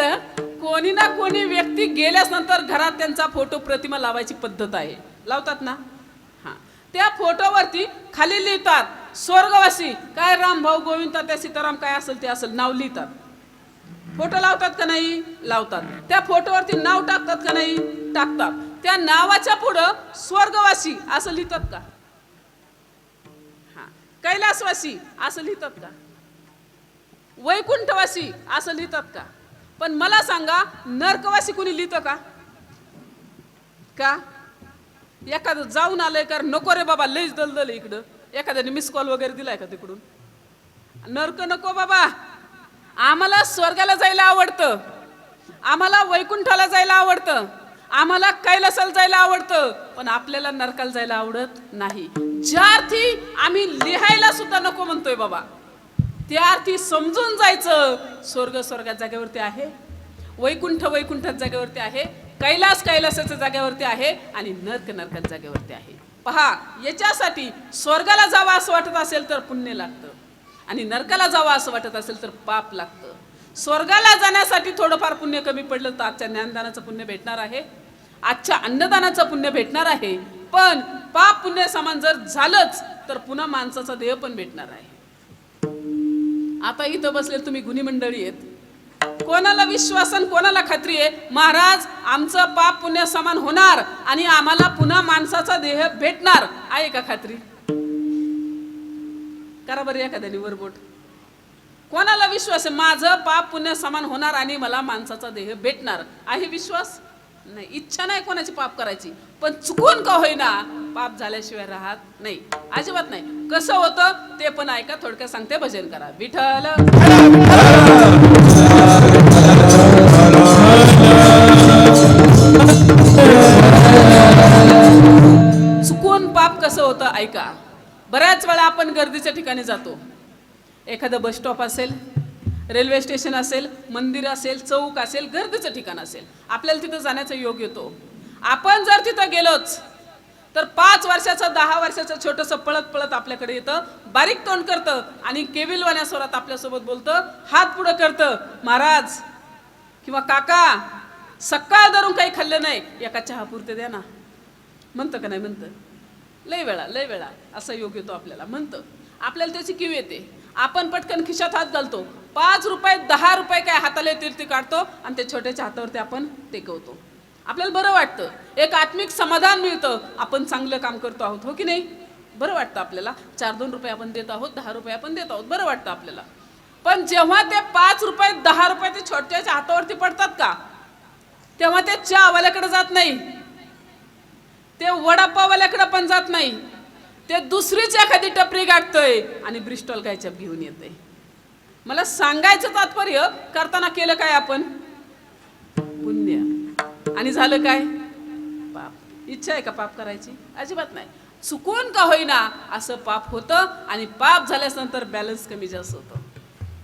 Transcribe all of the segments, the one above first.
आपल्याकडं कोणी ना कोणी व्यक्ती गेल्यास नंतर घरात त्यांचा फोटो प्रतिमा लावायची पद्धत आहे. लावतात ना? हा. त्या फोटोवरती खाली लिहितात स्वर्गवासी. काय राम भाऊ गोविंद त्या सीताराम काय असेल ते असेल नाव लिहितात. फोटो लावतात का नाही? लावतात. त्या फोटोवरती नाव टाकतात का नाही? टाकतात. त्या नावाच्या पुढं स्वर्गवासी असं लिहितात का? हा. कैलासवासी असं लिहितात का? वैकुंठवासी असं लिहितात का? पण मला सांगा नरकवासी कुणी लिहितं का? का? एखादं जाऊन आलंय कारण नको रे बाबा लईच दलदल इकडं. एखाद्याने मिस कॉल वगैरे दिलाय का तिकडून? नरक नको बाबा. आम्हाला स्वर्गाला जायला आवडतं. आम्हाला वैकुंठाला जायला आवडतं. आम्हाला कैलासाला जायला आवडतं. पण आपल्याला नरकाला जायला आवडत नाही. ज्या अर्थी आम्ही लिहायला सुद्धा नको म्हणतोय बाबा. त्या अर्थी समजून जायचं. स्वर्ग स्वर्गात जागेवरती आहे. वैकुंठ वैकुंठात जागेवरती आहे. कैलास कैलासाच्या जागेवरती आहे आणि नर्क नरकात जागेवरती आहे. पहा याच्यासाठी स्वर्गाला जावं असं वाटत असेल तर पुण्य लागतं. आणि नरकाला जावं असं वाटत असेल तर पाप लागतं. स्वर्गाला जाण्यासाठी थोडंफार पुण्य कमी पडलं तर आजच्या ज्ञानदानाचं पुण्य भेटणार आहे. आजच्या अन्नदानाचं पुण्य भेटणार आहे. पण पाप पुण्य समान जर झालंच तर पुन्हा माणसाचा देह पण भेटणार आहे. आता इथं बसले तुम्ही गुन्हे मंडळी आहेत. कोणाला विश्वासन कोणाला खात्री आहे? महाराज आमचं पाप पुण्य समान होणार आणि आम्हाला पुन्हा माणसाचा देह भेटणार. आहे का खात्री? करा बरं एखाद्याने वरबोट. कोणाला विश्वास आहे? माझं पाप पुण्य समान होणार आणि मला माणसाचा देह भेटणार. आहे विश्वास? नाही. इच्छा नाही कोणाची पाप करायची. पण चुकून का होईना? पाप झाल्याशिवाय राहत नाही. अजिबात नाही. कसं होतं ते पण ऐका थोडक्यात सांगते. भजन करा. विठ्ठल. चुकून पाप कसं होतं ऐका. बऱ्याच वेळा आपण गर्दीच्या ठिकाणी जातो. एखादं बस स्टॉप असेल रेल्वे स्टेशन असेल मंदिर असेल चौक असेल गर्दीचं ठिकाण असेल. आपल्याला तिथं जाण्याचा योग येतो. आपण जर तिथं गेलोच तर पाच वर्षाचं दहा वर्षाचं छोटंसं पळत पळत आपल्याकडे येतं. बारीक तोंड करतं आणि केविलवाण्या स्वरात आपल्यासोबत बोलतं. हात पुढं करतं. महाराज किंवा काका सकाळ धरून काही खाल्लं नाही. एका चहा पुरते द्या ना. म्हणतं का नाही म्हणतं? लय वेळा लय वेळा. असा योग येतो आपल्याला. म्हणतं. आपल्याला त्याची किव येते. आपण पटकन खिशात हात घालतो. पाच रुपये दहा रुपये काय हाताला येतील ते काढतो आणि ते छोट्याच्या हातावरती आपण टेकवतो. आपल्याला बरं वाटतं. एक आत्मिक समाधान मिळतं. आपण चांगलं काम करतो आहोत हो की नाही? बरं वाटतं आपल्याला. चार दोन रुपये आपण देत आहोत दहा रुपये आपण देत आहोत. बरं वाटतं आपल्याला. पण जेव्हा ते पाच रुपये दहा रुपये ते छोट्याच्या हातावरती पडतात का? तेव्हा ते चहावाल्याकडे जात नाही. ते वडापाववाल्याकडे पण जात नाही. ते दुसरीच एखादी टपरी गाठतंय आणि ब्रिस्टॉल कायच्या घेऊन येतंय. मला सांगायचं तात्पर्य करताना केलं काय आपण? पुण्य. आणि झालं काय? पाप. इच्छा आहे का पाप करायची? अजिबात नाही. चुकून का होईना असं पाप होतं आणि पाप झाल्यानंतर बॅलन्स कमी जास्त होतं.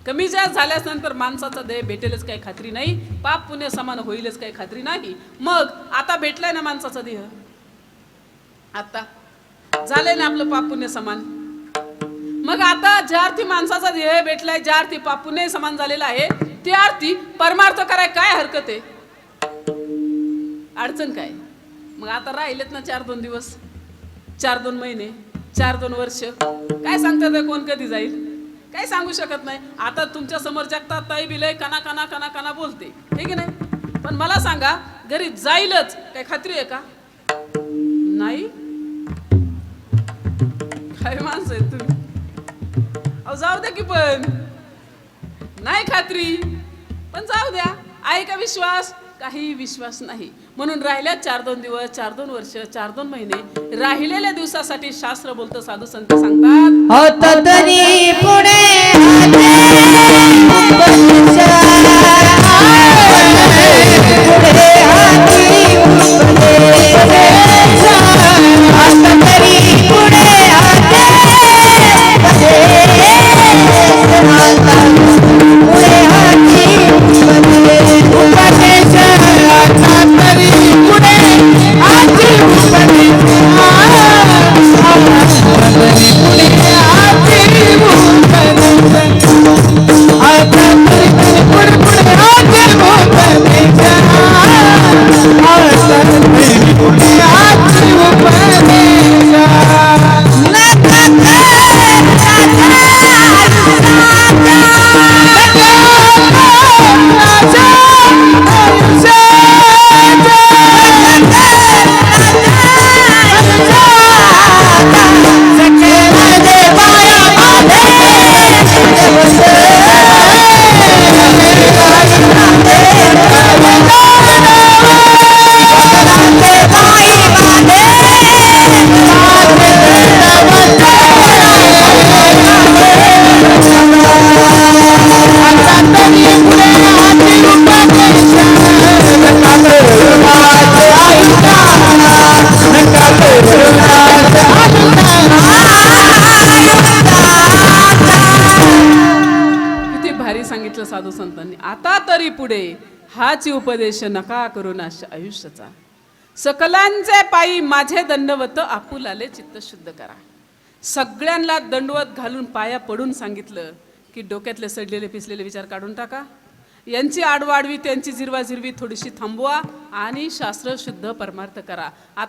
कमी जास्त झाल्यानंतर माणसाचा देह भेटेलच काही खात्री नाही. पाप पुण्य समान होईलच काही खात्री नाही. मग आता भेटलाय ना माणसाचा देह? आता. झालंय ना आपलं पाप पुण्य समान? मग आता ज्या अर्थी माणसाचा देह भेटलाय ज्या अर्थी पाप पुण्य समान झालेला आहे त्या अर्थी परमार्थ कराय काय हरकत आहे? अडचण काय? मग आता राहिलेत ना चार दोन दिवस. चार दोन महिने चार दोन वर्ष. काय सांगतात कोण कधी जाईल? काय सांगू शकत नाही. आता तुमच्यासमोर जगतात ताई बिलय कना कना कना कना बोलते. ठीक आहे नाही? पण मला सांगा घरी जाईलच. काय खात्री आहे का? नाही? काय माणसं आहेत तुम्ही? अहो जाऊ द्या की पण. नाही खात्री. पण जाऊ द्या. आहे का विश्वास? काही विश्वास नाही. म्हणून राहिल्या चार दोन दिवस चार दोन वर्ष चार दोन महिने. राहिलेल्या दिवसासाठी शास्त्र बोलतं साधू संत सांगतात पुढे पुढे पुढे हाच उपदेश नका करू नाश आयुष्याचा. सकलांचे पायी माझे दंडवत आपुलाले चित्त शुद्ध करा. सगळ्यांना दंडवत घालून पाया पडून सांगितलं की डोक्यातले सडलेले पिसलेले विचार काढून टाका. यांची आडवाडवी त्यांची जिरवाजिरवी थोडीशी थांबवा आणि शास्त्र शुद्ध परमार्थ करा.